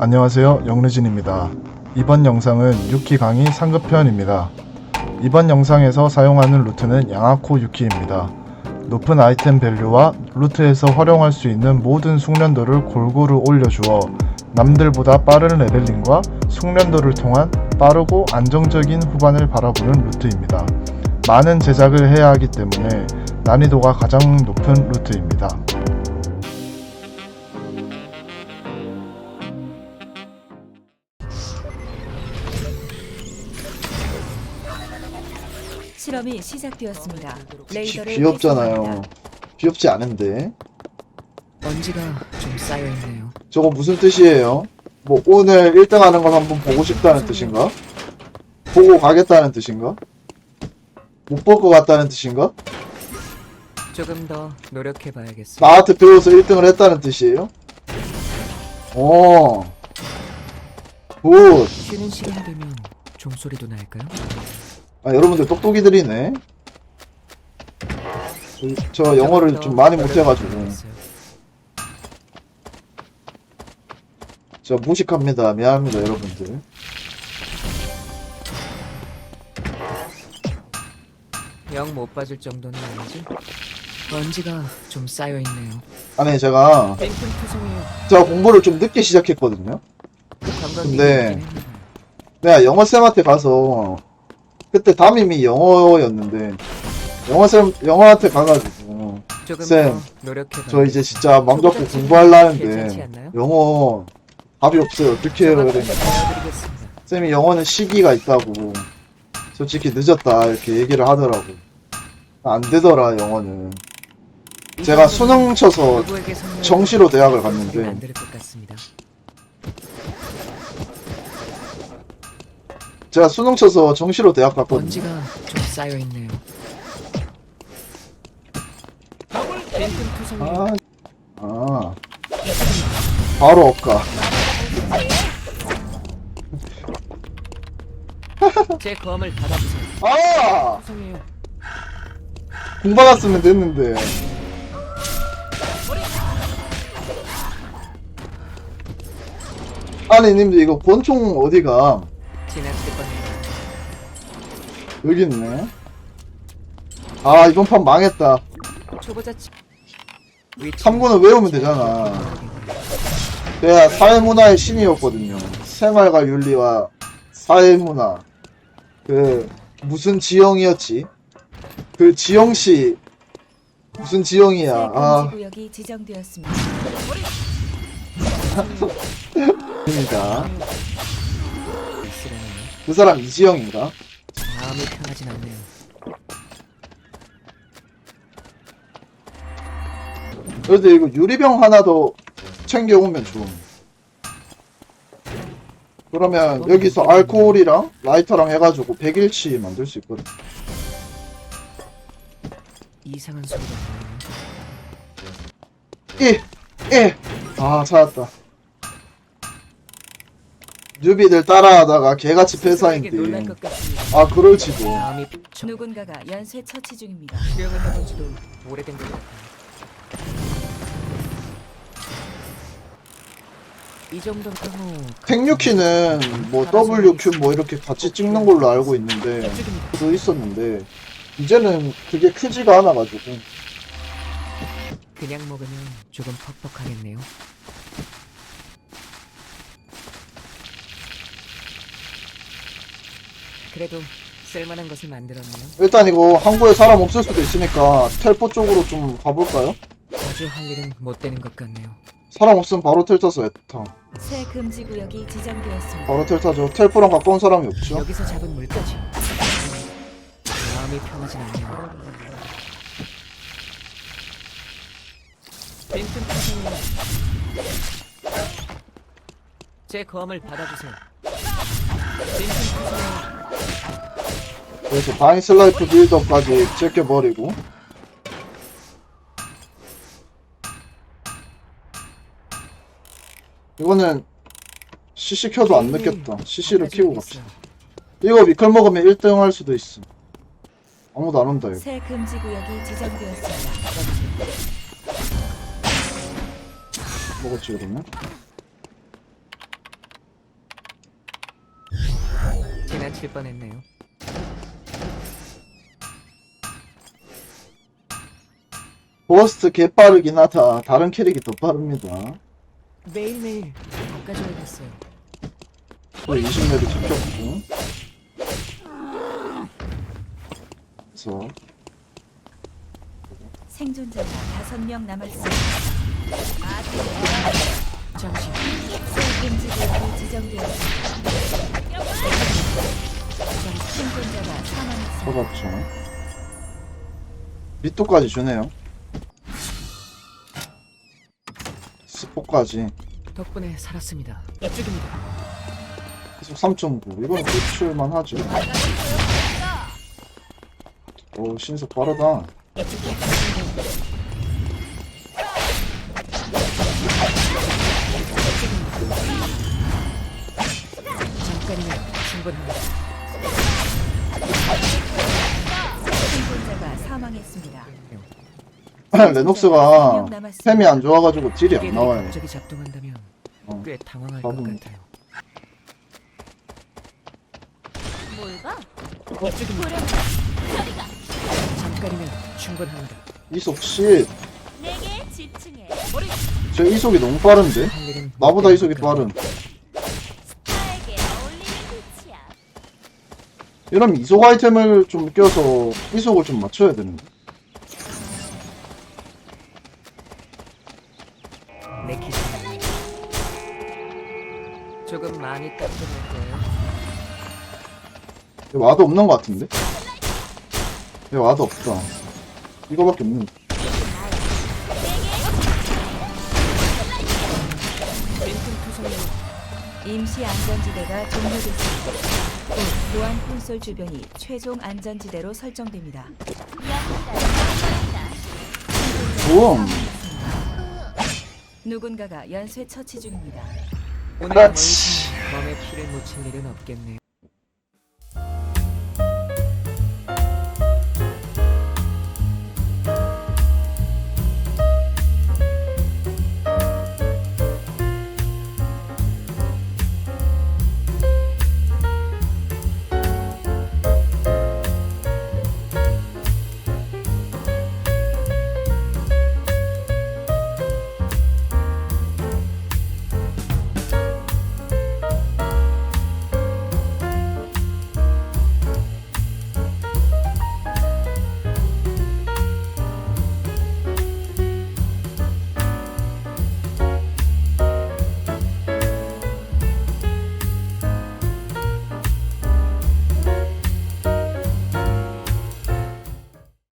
안녕하세요. 영르진입니다. 이번 영상은 6기 강의 상급편입니다. 이번 영상에서 사용하는 루트는 양아코 6기입니다. 높은 아이템 밸류와 루트에서 활용할 수 있는 모든 숙련도를 골고루 올려주어 남들보다 빠른 레벨링과 숙련도를 통한 빠르고 안정적인 후반을 바라보는 루트입니다. 많은 제작을 해야 하기 때문에 난이도가 가장 높은 루트입니다 실험이 시작되었습니다. 레이더를 귀엽잖아요. 귀엽지 않은데. 먼지가 좀 쌓여 있네요. 저거 무슨 뜻이에요? 뭐 오늘 1등 하는 걸 한번 보고 싶다는 뜻인가? 보고 가겠다는 뜻인가? 못 볼 것 같다는 뜻인가? 조금 더 노력해 봐야겠어. 나한테 배워서 1등을 했다는 뜻이에요? 어. 굿. 쉬는 시간 되면 종소리도 날까요? 아, 여러분들 똑똑이들이네. 저- 저 영어를 좀더 많이 못해가지고. 저 무식합니다. 미안합니다, 여러분들. 영 못 빠질 정도는 아니지? 먼지가 좀 쌓여 있네요. 아니, 제가, 투성이에요. 제가 공부를 좀 늦게 시작했거든요. 근데. 내가 영어 쌤한테 가서 그때 담임이 영어였는데 영어 쌤 영어한테 가가지고 쌤. 저 이제 진짜 맘 잡고 괜찮지 공부하려는데? 영어 답이 없어요 어떻게 해요 그러니까 도와드리겠습니다. 쌤이 영어는 시기가 있다고 솔직히 늦었다 이렇게 얘기를 하더라고 안 되더라 영어는 제가 수능 쳐서 정시로 대학을 갔는데 제가 수능 쳐서 정시로 대학 갔거든요 먼지가 좀 쌓여 있네요. 아, 아 바로 엇가 제 검을 받아주세요. 아! 투성이에요. 공 받았으면 됐는데. 아니, 님들 이거 권총 어디가? 지나칠 겁니다. 여기 있네. 아, 이번 판 망했다. 초보자 치... 위치- 3구는 외우면 되잖아. 내가 사회문화의 신이었거든요. 생활과 윤리와 사회문화. 그, 무슨 지형이었지? 그 지형씨. 무슨 지형이야. 새 아, 금지 구역이 지정되었습니다. 입니다. 그 사람 이지영인가? 마음이 편하진 않네요. 그래도 이거 유리병 하나 더 챙겨오면 좋음. 그러면 여기서 알코올이랑 라이터랑 해가지고 100일치 만들 수 있거든. 이상한 소리가 들리네요. 1! 1! 아, 찾았다. 뉴비들 따라하다가 개같이 놀랄. 것 같습니다. 아, 그럴지도. 마음이 누군가가 연쇄 처치 중입니다. 수영을 해본 지도 오래된 것 같아요. 이 정도면 뭐 택류키는 뭐 WQ 뭐 이렇게 같이 찍는 걸로 알고 있는데, 이쪽입니다. 그도 있었는데, 이제는 그게 크지가 않아가지고. 그냥 먹으면 조금 퍽퍽하겠네요. 그래도 쓸만한 것을 만들었네요. 일단 이거 항구에 사람 없을 수도 있으니까 텔포 쪽으로 좀 가볼까요? 자주 할 일은 못 되는 것 같네요. 사람 없으면 바로 텔 타서 애타 새 금지 구역이 지정되었습니다. 바로 텔 타죠 텔포랑 가까운 사람이 없죠 여기서 잡은 물까지 마음이 편하진 않네요. 빈틈 투성이요. 제 검을 받아주세요. 빈틈 투성이요. 그래서 바인슬 라이프 빌드업까지 제껴버리고. 이거는 CC 켜도 안 늦겠다. CC를 키고 갑시다. 이거 미클 먹으면 1등 할 수도 있어 아무도 안 온다 이거. 새 금지 구역이 지정되었습니다. 먹었지 그러면 지나칠 뻔했네요. 버스트 개 빠르긴 하다. 다른 캐릭이 더 빠릅니다. 매일매일 바꿔줘야겠어요. 또 20레벨 찍혔고. 그래서 생존자가 다섯 명 남았습니다. 잠시 새 금지 구역이 지정되었습니다. 잡았죠. 밑도까지 주네요. 스포까지. 덕분에 살았습니다. 이쪽입니다. 계속 3.9. 이건 꽂출만 하죠. 오, 신속 빠르다. 잠깐이면 충분합니다. 생존자가 사망했습니다. 레녹스가 템이 안 좋아가지고 딜이 안 나와요. 갑자기 작동한다면 어. 꽤 당황할 것 같아요. 뭘 봐? 이쪽입니다. 잠깐이면 충분합니다. 이속 씨, 내게 집중해. 제 이속이 너무 빠른데? 할 일은 나보다 못 이속이. 빠른. 이러면 이속 아이템을 좀 껴서 이속을 좀 맞춰야 되는데. 내 기준. 조금 많이 거예요. 여기 와도 없는 것 같은데? 와도 없다. 이거밖에 없는데. 임시 안전지대가 종료됐습니다. 곧 보안 콘솔 주변이 최종 안전지대로 설정됩니다. 우엄. 누군가가 연쇄 처치 중입니다. 오늘 그렇지. 멀리 몸에 피를 묻힐 일은 없겠네요.